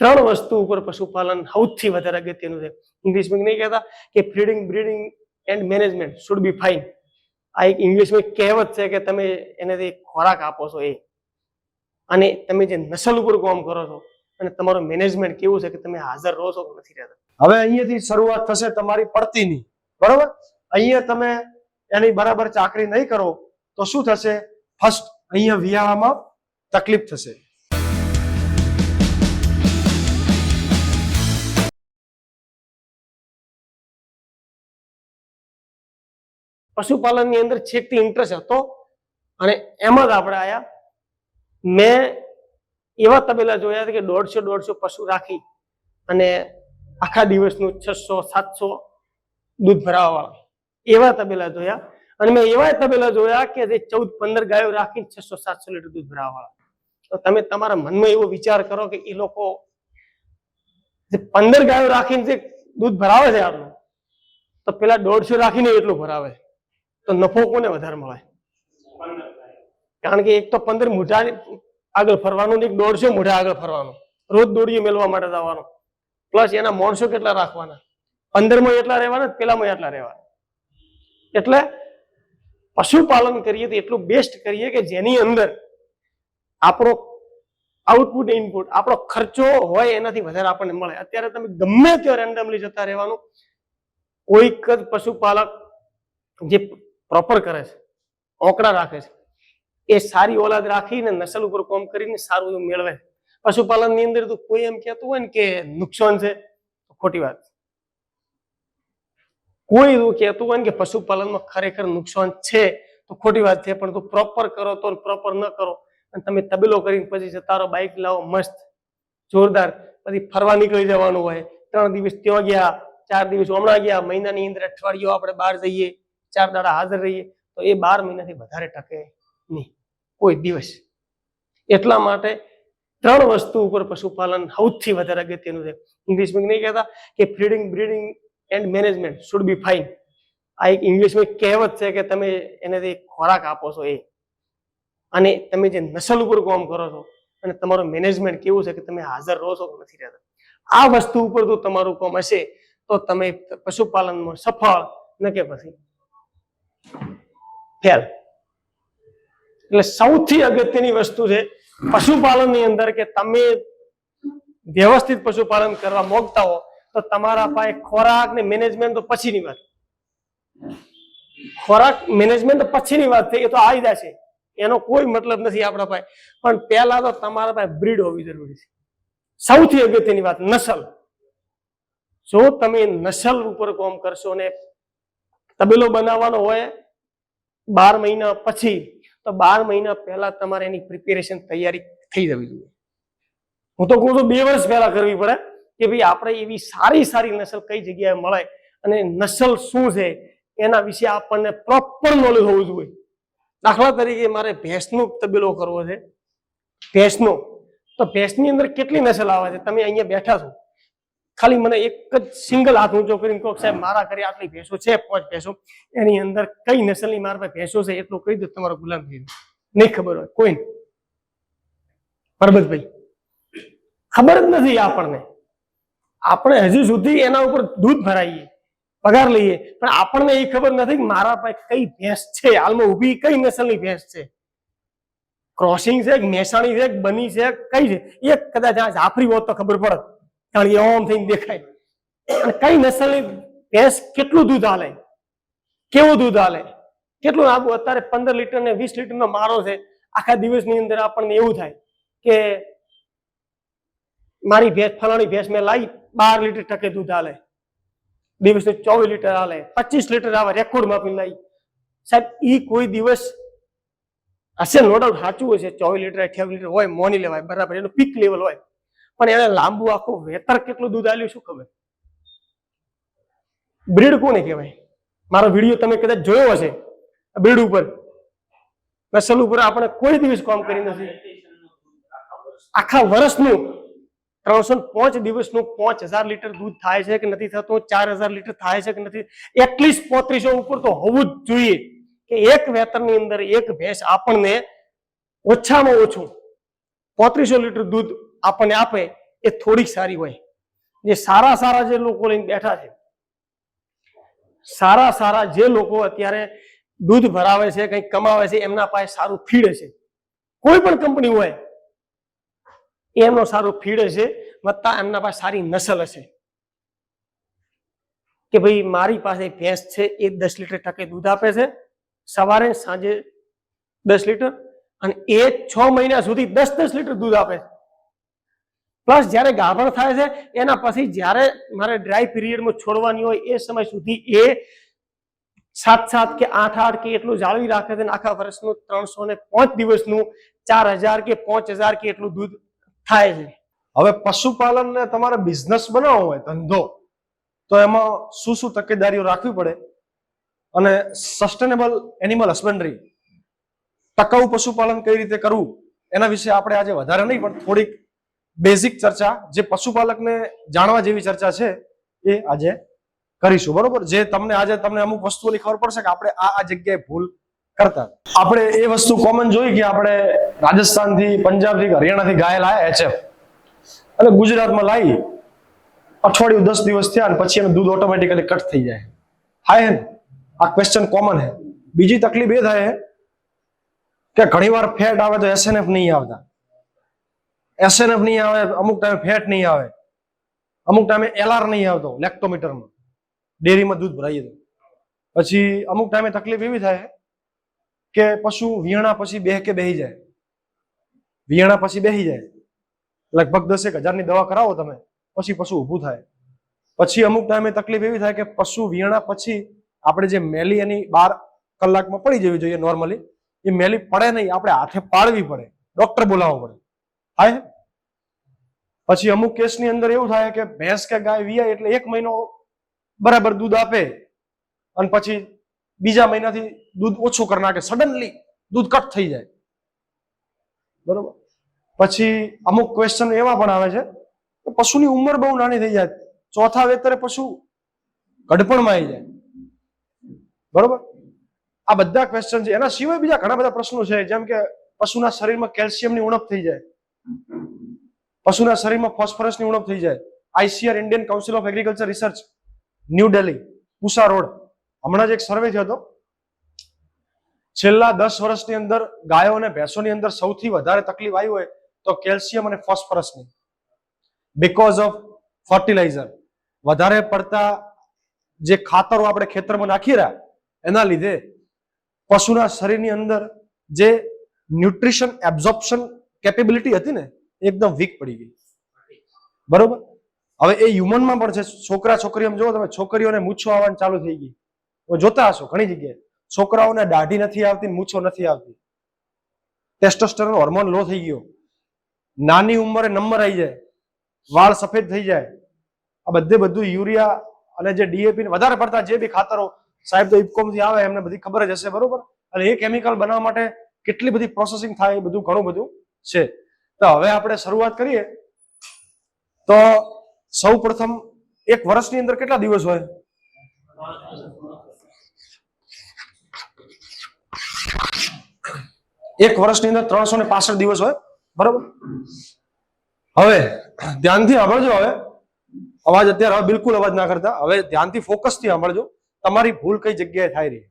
ત્રણ વસ્તુ ઉપર પશુપાલન સૌથી વધારે અગત્યનું છે. ઇંગ્લિશમાં નહીં કહેતા કે feeding breeding and management should be fine આ એક ઇંગ્લિશમાં કહેવત છે કે તમે એને ખોરાક આપો છો એ. અને તમે જે નસલ ઉપર કામ કરો છો અને તમારું મેનેજમેન્ટ કેવું છે કે તમે હાજર રહો છો કે નથી રહેતા. હવે અહીંયાથી શરૂઆત થશે તમારી પડતીની. બરોબર? અહીંયા તમે એની બરાબર ચાકરી નહીં કરો તો શું થશે? ફર્સ્ટ અહીંયા વિયાળામાં તકલીફ થશે. પશુપાલનની અંદર છેકથી ઇન્ટરેસ્ટ હતો. અને એમાં જ આપણે આયા. મેં એવા તબેલા જોયા છે કે દોઢસો દોઢસો પશુ રાખી અને આખા દિવસનું છસો, સાતસો દૂધ ભરાવા વાળા એવા તબેલા જોયા. અને મેં એવા તબેલા જોયા કે જે ચૌદ, પંદર ગાયો રાખીને છસો, સાતસો લીટર દૂધ ભરાવાવાળા. તો તમે તમારા મનમાં એવો વિચાર કરો કે એ લોકો જે પંદર ગાયો રાખીને જે દૂધ ભરાવે છે આપણું તો પેલા દોઢસો રાખીને એટલું ભરાવે. તો નફો કોને વધારે મળે? કારણ કે એક તો પંદર મોઢા આગળ ફરવાનું એક દોઢસો મોઢા આગળ ફરવાનું. રોજ દોડીએ મેળવા માટે જવાનું. પ્લસ એના માણસો કેટલા રાખવાના? પંદરમાં એટલા રહેવાના પેલામાં એટલા રહેવાના? એટલે પશુપાલન કરીએ તો એટલું બેસ્ટ કરીએ કે જેની અંદર આપણો આઉટપુટ ઇનપુટ આપણો ખર્ચો હોય એનાથી વધારે આપણને મળે. અત્યારે તમે ગમે ત્યાં રેન્ડમલી જતા રહેવાનું, કોઈક જ પશુપાલક જે પ્રોપર કરે છે. ઓકડા રાખે છે. એ સારી ઓલાદ રાખીને નસલ ઉપર કોમ કરીને સારું એવું મેળવે. પશુપાલનની અંદર તો કોઈ એમ કહેતું હોય ને કે નુકસાન છે ખોટી વાત કોઈ એવું કહેતું હોય ને કે પશુપાલનમાં ખરેખર નુકસાન છે, તો ખોટી વાત છે, પણ તું પ્રોપર કરો તો પ્રોપર ન કરો. અને તમે તબેલો કરીને પછી જતા રહો બાઇક લાવો, મસ્ત, જોરદાર, પછી ફરવા નીકળી જવાનું હોય, ત્રણ દિવસ ત્યાં ગયા, ચાર દિવસ હમણાં ગયા, મહિનાની અંદર અઠવાડિયું આપણે બહાર જઈએ ચાર દાડા હાજર રહીએ, તો એ બાર મહિનાથી વધારે ટકે નહીં. કોઈ દિવસ. એટલા માટે ત્રણ વસ્તુ ઉપર પશુપાલન સૌથી વધારે અગત્યનું છે. ઇંગ્લિશમાં નહીં કહેતા કે feeding breeding and management should be fine આ એક ઇંગ્લિશમાં કહેવત છે કે તમે એને જે ખોરાક આપો છો એ. અને તમે જે નસલ ઉપર કામ કરો છો અને તમારું મેનેજમેન્ટ કેવું છે કે તમે હાજર રહો છો કે નથી રહેતા. આ વસ્તુ ઉપર જો તમારું કામ હશે, તો તમે પશુપાલનમાં સફળ ન કે પછી. ફેલ. એટલે સૌથી અગત્યની વસ્તુ છે પશુપાલનની અંદર કે તમે વ્યવસ્થિત પશુપાલન કરવા માંગતા હો, તો તમારા પાસે ખોરાક ને મેનેજમેન્ટ તો પછીની વાત. ખોરાક મેનેજમેન્ટ તો પછીની વાત છે, એ તો આવી છે. એનો કોઈ મતલબ નથી આપણા પાસે. પણ પહેલા તો તમારા પાસે બ્રીડ હોવી જરૂરી છે. સૌથી અગત્યની વાત નસલ. જો તમે નસલ ઉપર કામ કરશો ને તબેલો બનાવવાનો હોય બાર મહિના પછી, તો બાર મહિના પહેલા તમારે એની પ્રિપેરેશન તૈયારી થઈ જવી જોઈએ. હું તો કહું છું, બે વર્ષ પહેલા કરવી પડે કે ભાઈ આપણે એવી સારી સારી નસલ કઈ જગ્યાએ મળે અને નસલ શું છે એના વિશે આપણને પ્રોપર નોલેજ હોવું જોઈએ. દાખલા તરીકે મારે ભેંસનો તબેલો કરવો છે. ભેંસનો. તો ભેંસની અંદર કેટલી નસલ આવે છે? તમે અહીંયા બેઠા છો. ખાલી મને એક જ સિંગલ હાથ ઊંચો કરીને કહો સાહેબ મારા ઘરે આટલી ભેંસો છે પાંચ ભેંસો એની અંદર કઈ નસલની મારા પાસે ભેંસો છે એટલું કહી દો તમારો ગુલામ થઈ જાય. નહીં ખબર હોય, કોઈ પરબતભાઈ, ખબર જ નથી આપણને. આપણે હજુ સુધી એના ઉપર દૂધ ભરાઈએ, પગાર લઈએ, પણ આપણને એ ખબર નથી કે મારા પાસે કઈ ભેંસ છે. હાલમાં ઊભી કઈ નસલની ભેંસ છે? ક્રોસિંગ છે કે, મહેસાણી છે કે, બની છે કઈ છે? એક કદાચ આ જાફરી હોત તો ખબર પડત. કારણ કે ઓમ થઈને દેખાય. અને કઈ નસલની ભેંસ કેટલું દૂધ હાલે? કેવું દૂધ હાલે? કેટલું આવું અત્યારે પંદર લીટર ને વીસ લીટર નો મારો છે. આખા દિવસની અંદર આપણને એવું થાય કે મારી ભેંસ, ફલાણી ભેંસ મેં લાવી બાર લીટર ટકે દૂધ હાલે. દિવસને ચોવીસ લીટર હાલે. પચીસ લીટર આવે રેકોર્ડ માપી લાવી સાહેબ, ઈ કોઈ દિવસ હશે નો ડાઉટ સાચું હશે. ચોવીસ લીટર, અઠ્યાવીસ લીટર હોય, મોની લેવાય, બરાબર. એનું પીક લેવલ હોય. પણ એને લાંબુ આખું વેતર કેટલું દૂધ આલ્યું શું ખબર? બ્રીડ કોને કહેવાય? મારો વીડિયો તમે કદાચ જોયો હશે. બ્રીડ ઉપર. નસલ ઉપર આપણે કોઈ દિવસ કામ કરી નથી. આખા વર્ષનું ત્રણસો પાંચ દિવસનું પાંચ હજાર લીટર દૂધ થાય છે કે નથી થતું? ચાર હજાર લીટર થાય છે કે નથી? એટલીસ્ટ પોત્રીસો ઉપર તો હોવું જ જોઈએ કે એક વેતરની અંદર એક ભેંસ આપણને ઓછામાં ઓછું પોત્રીસો લીટર દૂધ આપણને આપે એ થોડીક સારી હોય. જે સારા સારા જે લોકો લઈને બેઠા છે, સારા સારા જે લોકો અત્યારે દૂધ ભરાવે છે કંઈક કમાવે છે, એમના પાસે સારું ફીડ છે. કોઈ પણ કંપની હોય, એમનો સારું ફીડ હશે, વત્તા એમના પાસે સારી નસલ હશે. કે ભાઈ, મારી પાસે ભેંસ છે, એ દસ લીટર ટકે દૂધ આપે છે, સવારે, સાંજે દસ લીટર, અને એ છ મહિના સુધી દસ દસ લીટર દૂધ આપે છે. પ્લસ જ્યારે ગાભણ થાય છે, એના પછી જ્યારે મારે ડ્રાય પીરિયડમાં છોડવાની હોય એ સમય સુધી એ સાત સાત કે આઠ આઠ કે એટલું જાળવી રાખે છે આખા વર્ષનું ત્રણસો ને પાંચ દિવસનું, ચાર હજાર કે પાંચ હજાર કે એટલું દૂધ થાય છે. હવે પશુપાલનને તમારે બિઝનેસ બનાવવો હોય, ધંધો, તો એમાં શું શું તકેદારીઓ રાખવી પડે? અને સસ્ટેનેબલ એનિમલ હસબન્ડરી ટકાઉ પશુપાલન કઈ રીતે કરવું? એના વિશે આપણે આજે વધારે નહીં, પણ થોડીક બેઝિક ચર્ચા, જે પશુપાલકને જાણવા જેવી ચર્ચા છે, એ આજે કરીશું. બરોબર? જે તમને આજે તમને અમુક વસ્તુઓની ખબર પડશે કે આપણે આ આ જગ્યાએ ભૂલ કરતા. આપણે એ વસ્તુ કોમન જોઈ કે આપણે રાજસ્થાનથી, પંજાબથી, હરિયાણાથી ગાય લાયા એચએફ અને ગુજરાતમાં લાવી અઠવાડિયું દસ દિવસ થયા અને પછી એનું દૂધ ઓટોમેટિકલી કટ થઈ જાય. હાય હે આ ક્વેશ્ચન કોમન હે. બીજી તકલીફ એ થાય કે ઘણીવાર ફેટ આવે તો એસએનએફ નહીં આવતા. એસએનએફ નહીં આવે, અમુક ટાઈમે ફેટ નહીં આવે. અમુક ટાઈમે એલઆર નહીં આવતો લેક્ટોમીટરમાં ડેરીમાં દૂધ ભરાઈએ તો પછી અમુક ટાઈમે તકલીફ એવી થાય કે પશુ વિયણા પછી બે કે બેહી જાય. વિયણા પછી બેહી જાય. લગભગ દસેક હજારની દવા કરાવો તમે, પછી પશુ ઊભું થાય. પછી અમુક ટાઈમે તકલીફ એવી થાય કે પશુ વિયણા પછી આપણે જે મેલી એની બાર કલાકમાં પડી જવી જોઈએ નોર્મલી એ મેલી પડે નહીં, આપણે હાથે પાડવી પડે. ડોક્ટર બોલાવવો પડે. થાય પછી અમુક કેસની અંદર એવું થાય કે ભેંસ કે ગાય વિયાય એટલે એક મહિનો બરાબર દૂધ આપે અને પછી બીજા મહિનાથી દૂધ ઓછું કરી નાખે. સડનલી દૂધ કટ થઈ જાય. બરોબર? પછી અમુક ક્વેશ્ચન એવા પણ આવે છે કે પશુની ઉંમર બહુ નાની થઈ જાય. ચોથા વેતરે પશુ ગડપણમાં આવી જાય. બરોબર? આ બધા ક્વેશ્ચન છે. એના સિવાય બીજા ઘણા બધા પ્રશ્નો છે. જેમ કે પશુના શરીરમાં કેલ્શિયમની ઉણપ થઈ જાય. પશુના શરીરમાં ફોસ્ફરસની ઉણપ થઈ જાય. ICR Indian Council of Agriculture Research, New Delhi Pusa road. હમણાં જ એક સર્વે થયો હતો. છેલ્લા દસ વર્ષની અંદર ગાયો અને ભેંસોની અંદર સૌથી વધારે તકલીફ આવી હોય તો કેલ્શિયમ અને ફોસ્ફરસની. બિકોઝ ઓફ ફર્ટિલાઇઝર વધારે પડતા જે ખાતરો આપણે ખેતરમાં નાખી રહ્યા, એના લીધે પશુના શરીરની અંદર જે ન્યુટ્રિશન એબ્ઝોર્પ્શન કેપેબિલિટી હતી ને, એકદમ વીક પડી ગઈ. બરોબર? હવે એ હ્યુમનમાં પણ છે, છોકરા છોકરીઓ જુઓ તમે, છોકરીઓને મૂછો આવવાનું ચાલુ થઈ ગઈ. જોતા હશો ઘણી જગ્યાએ. છોકરાઓને દાઢી નથી આવતી, મૂછો નથી આવતી. ટેસ્ટોસ્ટેરોન હોર્મોન લો થઈ ગયો. નાની ઉંમરે નંબર આવી જાય. વાળ સફેદ થઈ જાય. આ બધે બધું યુરિયા અને જે ડીએપી વધારે પડતા જે બી ખાતરો સાહેબ તો ઇપકોમથી આવે, એમને બધી ખબર જ હશે, બરોબર? અને એ કેમિકલ બનાવવા માટે કેટલી બધી પ્રોસેસિંગ થાય, એ બધું ઘણું બધું છે. તો હવે આપણે શરૂઆત કરીએ. તો સૌ પ્રથમ એક વર્ષની અંદર કેટલા દિવસ હોય? એક વર્ષની અંદર ત્રણસો ને પાસઠ દિવસ હોય. બરોબર? હવે ધ્યાનથી સાંભળજો હવે. અવાજ અત્યારે હવે બિલકુલ અવાજ ના કરતા. હવે ધ્યાનથી ફોકસથી સાંભળજો. તમારી ભૂલ કઈ જગ્યાએ થાય રહી.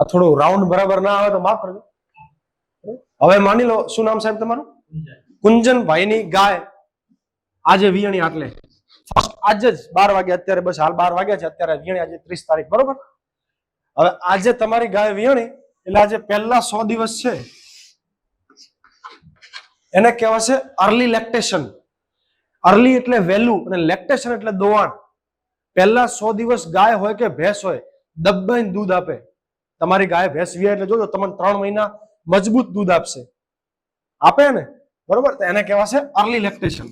આ થોડું રાઉન્ડ બરાબર ના આવે તો માફ કરજો. હવે માની લો, શું નામ સાહેબ તમારું? કુંજનભાઈની ગાય. આજે વિયણી આટલે. આજે જ બાર વાગે અત્યારે બસ હાલ બાર વાગ્યા છે, અત્યારે વિયણી આજે ત્રીસ તારીખ, બરોબર? હવે આજે તમારી ગાય વિયણી એટલે આજે પહેલા સો દિવસ છે. એને કહેવાશે અર્લી લેક્ટેશન અર્લી એટલે વહેલું અને લેક્ટેશન એટલે દોવાણ. પહેલા સો દિવસ ગાય હોય કે ભેંસ હોય, દબાઈને દૂધ આપે. તમારી ગાય ભેંસ એટલે જોજો, તમને ત્રણ મહિના મજબૂત દૂધ આપશે. આપે ને? બરોબર? એને કહેવાશે અર્લી લેક્ટેશન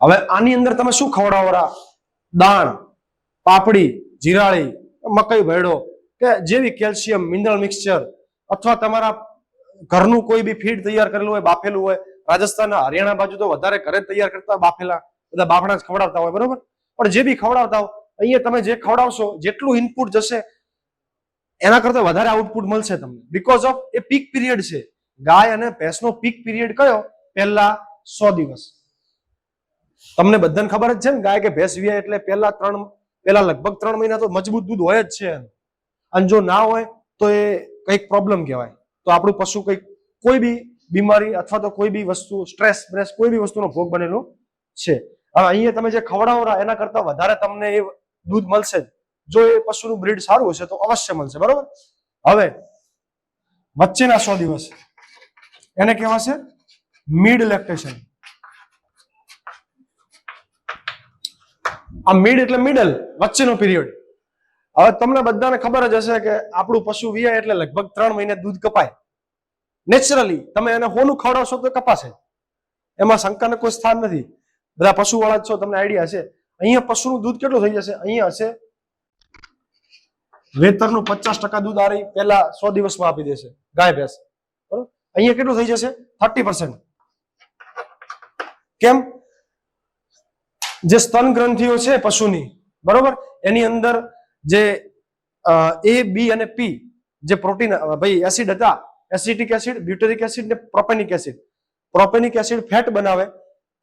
હવે આની અંદર તમે શું ખવડાવરા? દાણ પાપડી, જીરાળી, મકઈ ભેડો કે જેવી કેલ્શિયમ, મિનરલ મિક્સચર અથવા તમારા ઘરનું કોઈ બી ફીડ તૈયાર કરેલું હોય, બાફેલું હોય, રાજસ્થાનના હરિયાણા બાજુ તો વધારે ઘરે તૈયાર કરતા બાફેલા. બધા બાફણા જ ખવડાવતા હોય, બરોબર? પણ જે બી ખવડાવતા હોય, અહીંયા તમે જે ખવડાવશો, જેટલું ઇનપુટ જશે, એના કરતા વધારે આઉટપુટ મળશે તમને. Because of a peak period છે. ગાય અને ભેંસનો પીક પીરિયડ કયો? પહેલા સો દિવસ. તમને બધાને ખબર જ છે ને, ગાય કે ભેંસ વિયા એટલે પહેલા ત્રણ, પહેલા લગભગ ત્રણ મહિના તો મજબૂત દૂધ હોય જ છે. અને જો ના હોય, તો એ કંઈક પ્રોબ્લેમ કહેવાય. તો આપણું પશુ કંઈક, કોઈ બી બીમારી અથવા તો કોઈ બી વસ્તુ સ્ટ્રેસ બ્રેસ, કોઈ બી વસ્તુનો ભોગ બનેલો છે. હવે અહીંયા તમે જે ખવડાવો એના કરતા વધારે તમને એ દૂધ મળશે જો. એ પશુનું બ્રીડ સારું હશે તો અવશ્ય મળશે, બરોબર? હવે, વચ્ચેના સો દિવસ. એને કહેવાશે મીડ લેક્ટેશન આ મીડ એટલે મિડલ વચ્ચેનો પિરિયડ હવે તમને બધાને ખબર જ હશે કે આપણું પશુ વિયા એટલે લગભગ ત્રણ મહિને દૂધ કપાય. નેચરલી તમે એને હોનું ખવડાવશો તો કપાશે. એમાં શંકાને કોઈ સ્થાન નથી. બધા પશુવાળા જ છો, તમને આઈડિયા છે અહીંયા પશુનું દૂધ કેટલું થઈ જશે? અહીંયા હશે. વેતરનું પચાસ ટકા દૂધ આ રહી, પહેલા સો દિવસમાં આપી દેશે. ગાય ભેંસ. બરોબર? અહીંયા કેટલું થઈ જશે? Thirty percent. કેમ? જે સ્તન ગ્રંથિઓ છે પશુની, બરોબર? એની અંદર જે એ, બી અને પી, જે પ્રોટીન ભાઈ, એસિડ હતા, એસિટિક એસિડ, બ્યુટેરિક એસિડ ને propionic acid. Propionic acid fat બનાવે.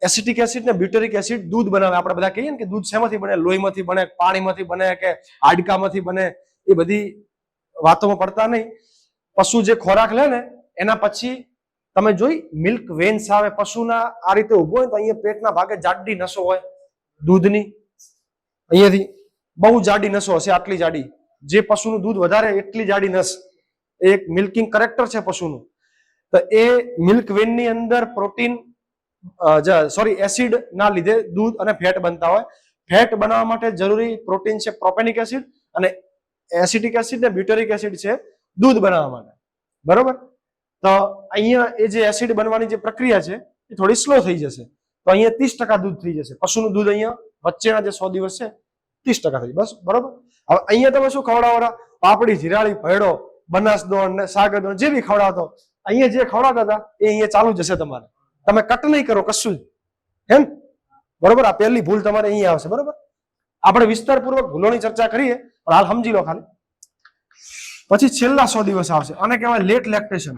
એસિટિક એસિડ ને બ્યુટેરિક એસિડ દૂધ બનાવે. આપણે બધા કહીએ ને કે દૂધ શેમાંથી બને? લોહીમાંથી બને, પાણીમાંથી બને કે હાડકામાંથી બને? એ બધી વાતોમાં પડતા નહીં. પશુ જે ખોરાક લે ને, એના પછી તમે જોઈ મિલ્ક વેન્સ આવે, પશુના આ રીતે ઊભો હોય તો અહીંયા પેટના ભાગે જાડી નસો હોય દૂધની. અહીંયાથી બહુ જાડી નસો હશે, આટલી જાડી. જે પશુનું દૂધ વધારે, એટલી જાડી નસ. એક મિલ્કિંગ કરેક્ટર છે પશુનું. તો એ મિલ્ક વેનની અંદર પ્રોટીન સોરી એસિડ ના લીધે દૂધ અને ફેટ બનતા હોય. ફેટ બનાવવા માટે જરૂરી પ્રોટીન છે પ્રોપેનિક એસિડ અને એસિટિક એસિડ ને બ્યુટેરિક એસિડ છે દૂધ બનાવવા માટે. બરોબર? તો અહીંયા એ જે એસિડ બનવાની જે પ્રક્રિયા છે એ થોડી સ્લો થઈ જશે. તો અહીંયા ત્રીસ ટકા દૂધ થઈ જશે. પશુનું દૂધ અહીંયા વચ્ચેના જે સો દિવસ છે ત્રીસ ટકા થઈ બસ, બરોબર? હવે અહીંયા તમે શું ખવડાવવાના? પાપડી, જીરાળી ભેડો બનાસ દોણ ને સાગર દોણ જે બી ખવડાવતો. અહીંયા જે ખવડાવતા હતા એ અહીંયા ચાલુ જ હશે તમારે. તમે કટ નહીં કરો, કશું જ. હેમ? બરોબર? આ પહેલી ભૂલ તમારે અહીંયા આવશે, બરોબર? આપણે વિસ્તારપૂર્વક ભૂલોની ચર્ચા કરીએ, પણ હાલ સમજી લો ખાલી. પછી છેલ્લા સો દિવસ આવશે, આને કહેવાય લેટ લેક્ટેશન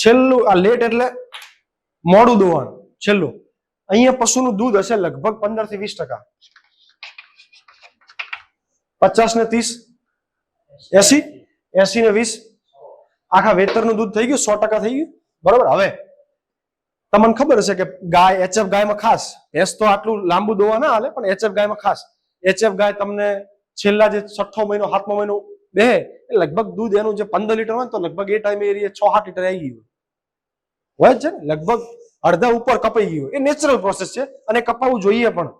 છેલ્લું, આ લેટ એટલે મોડું દોવાનું છેલ્લું. અહીંયા પશુનું દૂધ હશે લગભગ પંદરથી વીસ ટકા. પચાસ ને ત્રીસ? એસી? એસી ને વીસ? આખા વેતરનું દૂધ થઈ ગયું, સો ટકા થઈ ગયું. બરોબર? હવે તમને ખબર હશે કે ગાય એચએફ ગાયમાં ખાસ, ભેંસ તો આટલું લાંબુ દોવા ના હાલે, પણ એચએફ ગાયમાં ખાસ. એચએફ ગાય તમને છેલ્લા જે છઠ્ઠો મહિનો, સાતમો મહિનો બે એ લગભગ દૂધ એનું જે પંદર લીટર હોય તો લગભગ એ ટાઈમે એરિયે છ, સાત લીટર આવી ગયું. હોય છે ને? લગભગ અડધા ઉપર કપાઈ ગયું. એ નેચરલ પ્રોસેસ છે અને કપાવવું જોઈએ પણ.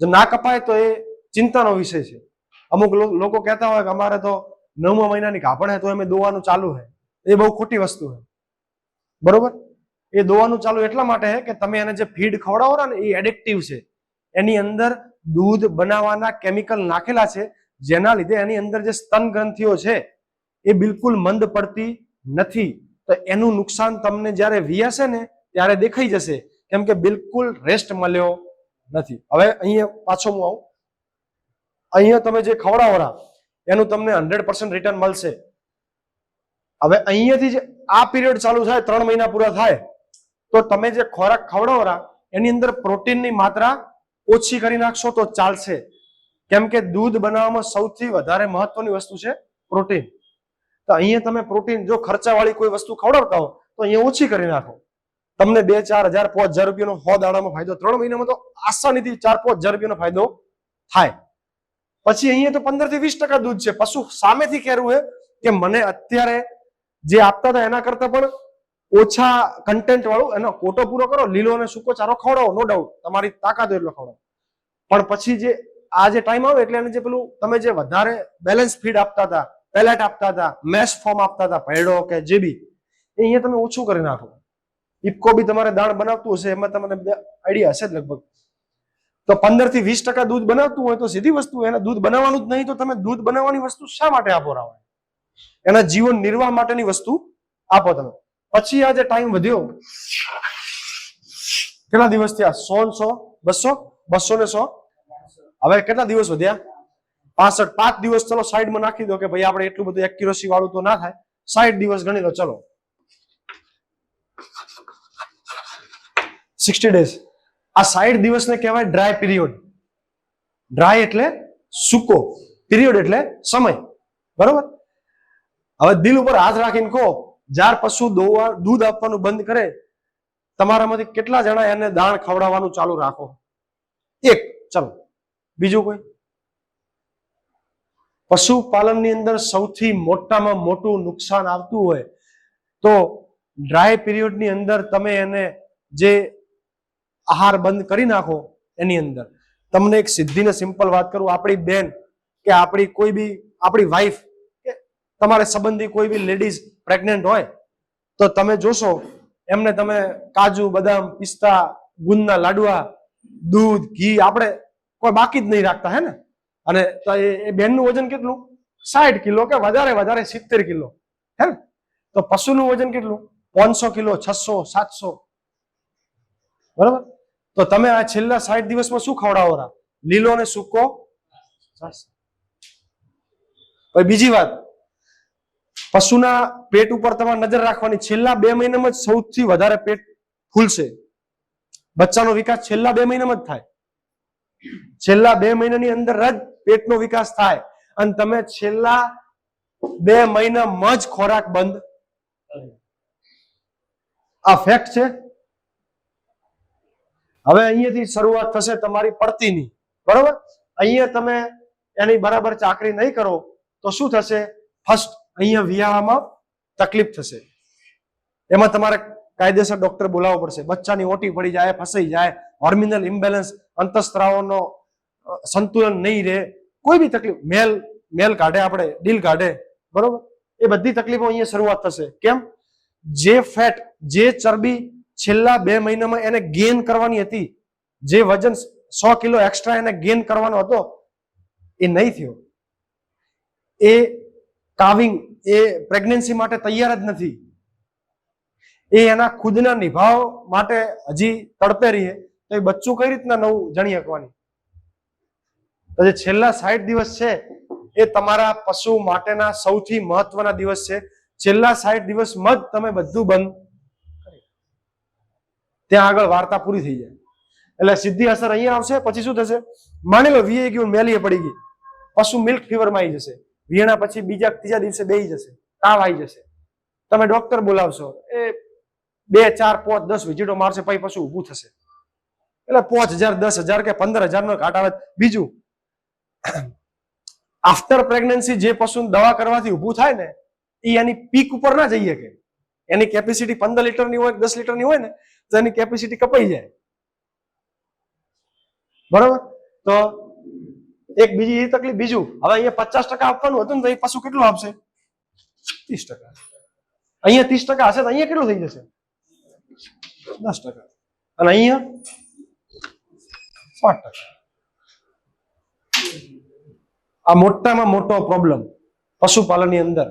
જો ના કપાય તો એ ચિંતાનો વિષય છે. અમુક લોકો કહેતા હોય કે અમારે તો નવમા મહિનાની કાપણ હે, તો અમે દોવાનું ચાલુ હે. એ બહુ ખોટી વસ્તુ છે. બરોબર? એ દોવાનું ચાલુ એટલા માટે છે કે તમે એને જે ફીડ ખવડાવો ને એ એડિક્ટિવ છે. એની અંદર દૂધ બનાવવાના કેમિકલ નાખેલા છે, જેના લીધે એની અંદર જે સ્તન ગ્રંથિઓ છે, એ બિલકુલ મંદ પડતી નથી. તો એનું નુકસાન તમને જ્યારે વિયાશે ને, ત્યારે દેખાઈ જશે. કેમ કે બિલકુલ રેસ્ટ મળ્યો નથી. હવે અહીંયા પાછો હું આવું. અહીંયા તમે જે ખવડાવરા એનું તમને હંડ્રેડ પર્સન્ટ રિટર્ન મળશે. હવે અહીંયાથી જે આ પીરિયડ ચાલુ થાય, ત્રણ મહિના પૂરા થાય, તો તમે જે ખોરાક ખવડાવરા, એની અંદર પ્રોટીનની માત્રા ઓછી કરી નાખશો તો ચાલશે. કેમ કે દૂધ બનાવવામાં સૌથી વધારે મહત્વની વસ્તુ છે પ્રોટીન. તો અહીંયા તમે પ્રોટીન જો ખર્ચાવાળી કોઈ વસ્તુ ખવડાવતા હો, તો અહીંયા ઓછી કરી નાખો. તમને બે, ચાર હજાર, પાંચ હજાર રૂપિયાનો સો દાડામાં ફાયદો. ત્રણ મહિનામાં તો આસાનીથી ચાર, પાંચ હજાર રૂપિયાનો ફાયદો થાય. પછી અહીંયા તો પંદરથી વીસ ટકા દૂધ છે. પશુ સામેથી કહેવું છે કે મને અત્યારે જે આપતા હતા એના કરતા પણ ઓછા કન્ટેન્ટ વાળું, એનો કોટો પૂરો કરો, લીલો અને સૂકો ચારો ખવડાવો નો ડાઉટ તમારી તાકાત એટલો ખવડાવો. પણ પછી જે, આ જે ટાઈમ આવે એટલે એને જે પેલું, તમે જે વધારે બેલેન્સ ફીડ આપતા હતા પેલેટ આપતા હતા મેશ ફોર્મ આપતા હતા, ભેડો કે જે બી, એ અહીંયા તમે ઓછું કરી નાખો. ઇફકો બી તમારે દાણ બનાવતું હશે, એમાં તમને આઈડિયા હશે જ લગભગ. તો પંદરથી વીસ ટકા દૂધ બનાવતું હોય તો સીધી વસ્તુ, એને દૂધ બનાવવાનું જ નહીં, તો તમે દૂધ બનાવવાની વસ્તુ શા માટે આપો રાવણ? એના જીવન નિર્વાહ માટેની વસ્તુ આપો તમે. પછી આ જે ટાઈમ વધ્યો. કેટલા દિવસ થયા? સો સો? બસો? બસો ને સો? હવે કેટલા દિવસ વધ્યા? પાસઠ. પાંચ દિવસ ચલો સાઈડમાં નાખી દો કે ભાઈ આપણે એટલું બધું એક્યુરસી વાળું તો ના થાય. સાઈઠ દિવસ ગણી લો, ચલો. સિક્સટી ડેઝ આ સાઈઠ દિવસને કહેવાય ડ્રાય પીરિયડ ડ્રાય એટલે સૂકો. પીરિયડ એટલે સમય. બરોબર? હવે દિલ ઉપર હાથ રાખીને કહો જ્યારે પશુ દોવા દૂધ આપવાનું બંધ કરે, તમારામાંથી કેટલા જણા એને દાણ ખવડાવવાનું ચાલુ રાખો? એક, ચલો. બીજું કોઈ? પશુપાલનની અંદર સૌથી મોટામાં મોટું નુકસાન આવતું હોય તો ડ્રાય પીરિયડની અંદર તમે એને જે આહાર બંધ કરી નાખો એની અંદર. તમને એક સિદ્ધિને સિમ્પલ વાત કરું, આપણી બેન કે આપણી કોઈ બી, આપણી વાઈફ તમારે સંબંધી કોઈ બી લેડીઝ પ્રેગ્નન્ટ હોય, તો તમે જોશો, એમને તમે કાજુ, બદામ, પિસ્તા ગુંદના લાડવા, દૂધ, ઘી આપણે કોઈ બાકી જ નહીં રાખતા, હે ને? અને એ બેનનું વજન કેટલું? સાઠ કિલો કે વધારે વધારે સિત્તેર કિલો, હે ને? તો પશુનું વજન કેટલું? પાંચસો કિલો, છસો, સાતસો. બરાબર? તો તમે આ છેલ્લા સાઠ દિવસમાં શું ખવડાવો લીલો ને સૂકો બીજી વાત પશુના પેટ ઉપર તમારે નજર રાખવાની છેલ્લા બે મહિનામાં જ સૌથી વધારે પેટ ફૂલશે. બચ્ચાનો વિકાસ છેલ્લા બે મહિનામાં જ થાય. છેલ્લા બે મહિનાની અંદર જ પેટનો વિકાસ થાય. અને તમે છેલ્લા બે મહિનામાં જ ખોરાક બંધ. આ ફેક્ટ છે. હવે અહીંયાથી શરૂઆત થશે તમારી પડતીની. બરોબર? અહીંયા તમે એની બરાબર ચાકરી નહીં કરો તો શું થશે? ફર્સ્ટ અહીંયા વિયાવામાં તકલીફ થશે. એમાં તમારે કાયદેસર ડોક્ટર બોલાવવો પડશે. બચ્ચાની ઓટી પડી જાય, ફસાઈ જાય હોર્મિનલ ઇમ્બેલેન્સ અંતસ્ત્રાવોનો સંતુલન નહીં રહે, કોઈ બી તકલીફ, મેલ મેલ કાઢે આપણે, ડીલ કાઢે, બરોબર? એ બધી તકલીફો અહીંયા શરૂઆત થશે. કેમ? જે ફેટ જે ચરબી છેલ્લા બે મહિનામાં એને ગેઇન કરવાની હતી, જે વજન સો કિલો એક્સ્ટ્રા એને ગેઇન કરવાનો હતો, એ નહીં થયો. એ કાવિંગ એ પ્રેગ્નન્સી માટે તૈયાર જ નથી. એ એના ખુદના નિભાવ માટે હજી તડપે રહીએ તો એ બચ્ચું કઈ રીતના નવું જાણી શકવાની? જે છેલ્લા સાઠ દિવસ છે, એ તમારા પશુ માટેના સૌથી મહત્વના દિવસ છે. છેલ્લા સાઠ દિવસમાં જ તમે બધું બંધ ત્યાં આગળ વાર્તા પૂરી થઈ જાય. એટલે સીધી અસર અહીંયા આવશે, પછી શું થશે? માની લો, વીએ ગયું, મેલીએ પડી ગઈ. પશુ મિલ્ક ફીવરમાં આવી જશે. વીણા પછી બીજા ત્રીજા દિવસે બેહી જશે, તાવ આવી જશે. તમે ડોક્ટર બોલાવશો, એ બે, ચાર, પાંચ, દસ વિઝિટો મારશે, પછી પછી ઊભું થશે. એટલે પાંચ હજાર, દસ હજાર કે પંદર હજાર નો ઘાટ આવે. બીજું આફ્ટર પ્રેગ્નન્સી જે પશુ દવા કરવાથી ઊભું થાય ને, એ એની પીક ઉપર ના જઈએ કે એની કેપેસિટી પંદર લીટરની હોય દસ લીટરની હોય ને, તો એની કેપેસિટી કપાઈ જાય. બરોબર? તો એક બીજી તકલીફ બીજું. હવે અહીંયા પચાસ ટકા આપવાનું હતું ને તો એ પશુ કેટલું આપશે? ત્રીસ ટકા. અહીંયા ત્રીસ ટકા હશે તો અહીંયા કેટલું થઈ જશે? દસ ટકા. અને અહીંયા? પાંચ ટકા. આ મોટામાં મોટો પ્રોબ્લેમ પશુપાલનની અંદર.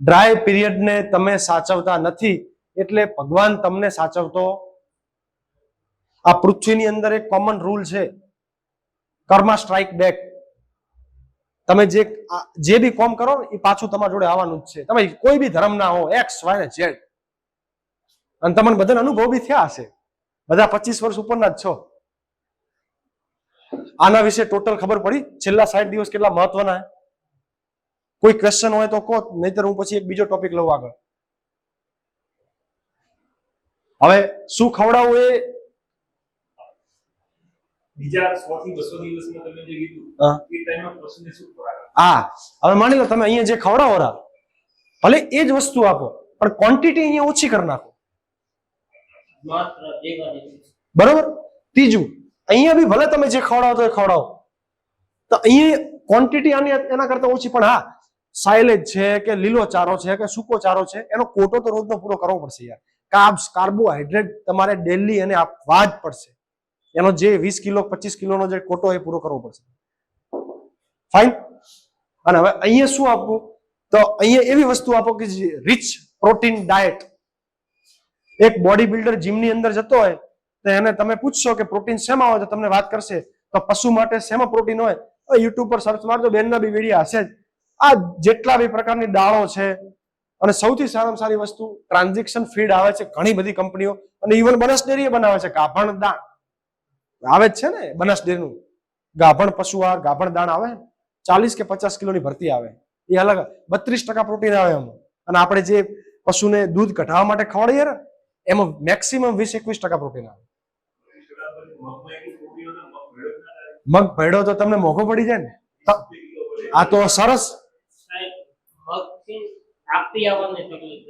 ડ્રાય પીરિયડને તમે સાચવતા નથી એટલે ભગવાન તમને સાચવતો. આ પૃથ્વીની અંદર એક કોમન રૂલ છે. કર્મા સ્ટ્રાઇક બેક તમે જે જે બી કોમ કરો ને, એ પાછું તમારા જોડે આવવાનું જ છે. તમે કોઈ બી ધર્મના હો એક્સ વાય ને ઝેડ અને તમને બધાને અનુભવ બી થયા હશે. બધા પચીસ વર્ષ ઉપરના જ છો. આના વિશે ટોટલ ખબર પડી. છેલ્લા સાઠ દિવસ કેટલા મહત્વના છે કોઈ ક્વેશ્ચન હોય તો કહો, નહીતર હું પછી એક બીજો ટોપિક લઉં આગળ. હવે શું ખવડાવવું એ બીજા સો થી બસો દિવસમાં તમે જે કીધું એ ટાઈમમાં પશુને શું ખોરાક હા હવે માની લો તમે અહીંયા જે ખવડાવો રા ભલે એ જ વસ્તુ આપો પણ ક્વોન્ટિટી અહીંયા ઓછી કરી નાખો. બરોબર? ત્રીજું અહીંયા બી ભલે તમે જે ખવડાવો તો એ ખવડાવો. તો અહીંયા ક્વોન્ટિટી આની એના કરતા ઓછી પણ હા સાયલેજ છે કે લીલો ચારો છે કે સૂકો ચારો છે એનો કોટો તો રોજનો પૂરો કરવો પડશે યાર. કાર્બ્સ કાર્બોહાઈડ્રેટ તમારે ડેલી એને આપવા જ પડશે. એનો જે વીસ કિલો, પચીસ કિલોનો જે કોટો એ પૂરો કરવો પડશે. ફાઇન અને હવે અહીંયા શું આપવું? તો અહીંયા એવી વસ્તુ આપો કે રિચ પ્રોટીન ડાયટ એક બોડી બિલ્ડર જીમની અંદર જતો હોય, તો એને તમે પૂછશો કે પ્રોટીન શેમાં હોય, તો તમને વાત કરશે, તો પશુ માટે શેમાં પ્રોટીન હોય? યુટ્યુબ પર સર્ચ મારજો, બેનના બી વીડિયો હશે જ. આ જેટલા બી પ્રકારની દાળો છે, અને સૌથી સારામાં સારી વસ્તુ ટ્રાન્ઝેક્શન ફીડ આવે છે ઘણી બધી કંપનીઓ, અને ઇવન બનાસ ડેરી બનાવે છે કાભણ દાણ આવે જ છે ને બનાસ ડેરીનું. ગાભણ પશુ આહાર ગાભણ દાણ આવે ચાલીસ કે પચાસ કિલોની ભરતી આવે. એ અલગ બત્રીસ ટકા પ્રોટીન આવે એમાં. અને આપણે જે પશુને દૂધ કઢાવવા માટે ખવડાવીએ ને એમાં મેક્સિમમ વીસ એકવીસ ટકા પ્રોટીન આવે. મગ ભેડો તો તમને મોઘો પડી જાય ને? આ તો સરસ.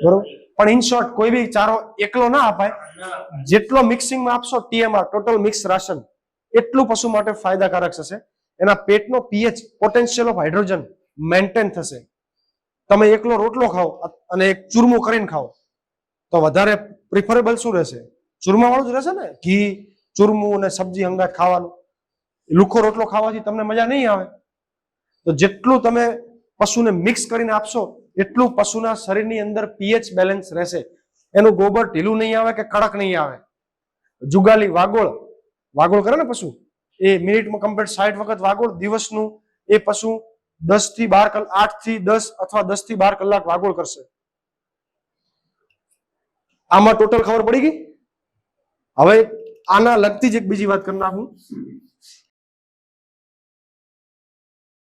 બરોબર. પણ ઇન શોર્ટ કોઈ બી ચારો એકલો ના અપાય. જેટલો મિક્સિંગમાં આપશો ટીએમઆર ટોટલ મિક્સ રાશન એટલું પશુ માટે ફાયદાકારક થશે. એના પેટનો pH potential of hydrogen maintain થશે. તમે એકલો રોટલો ખાઓ અને એક ચૂરમું કરીને ખાઓ તો વધારે પ્રિફરેબલ શું રહેશે? ચૂરમા વાળું જ રહેશે ને? ઘી ચૂરમું અને સબ્જી હંગાત ખાવાનું. લુખો રોટલો ખાવાથી તમને મજા નહીં આવે. તો જેટલું તમે પશુને મિક્સ કરીને આપશો એટલું પશુના શરીરની અંદર પીએચ બેલેન્સ રહેશે. એનું ગોબર ઢીલું નહીં આવે કે કડક નહીં આવે? જુગાલી વાગોળ. વાગોળ કરે ને પશુ? એ મિનિટમાં કમ્પ્લીટ સાઠ વખત વાગોળ, દિવસનું એ પશુ દસથી બાર કલાક આઠથી દસ અથવા દસથી બાર કલાક વાગોળ કરશે. આમાં ટોટલ ખબર પડી ગઈ? હવે આના લગતી જ એક બીજી વાત કરી નાખું.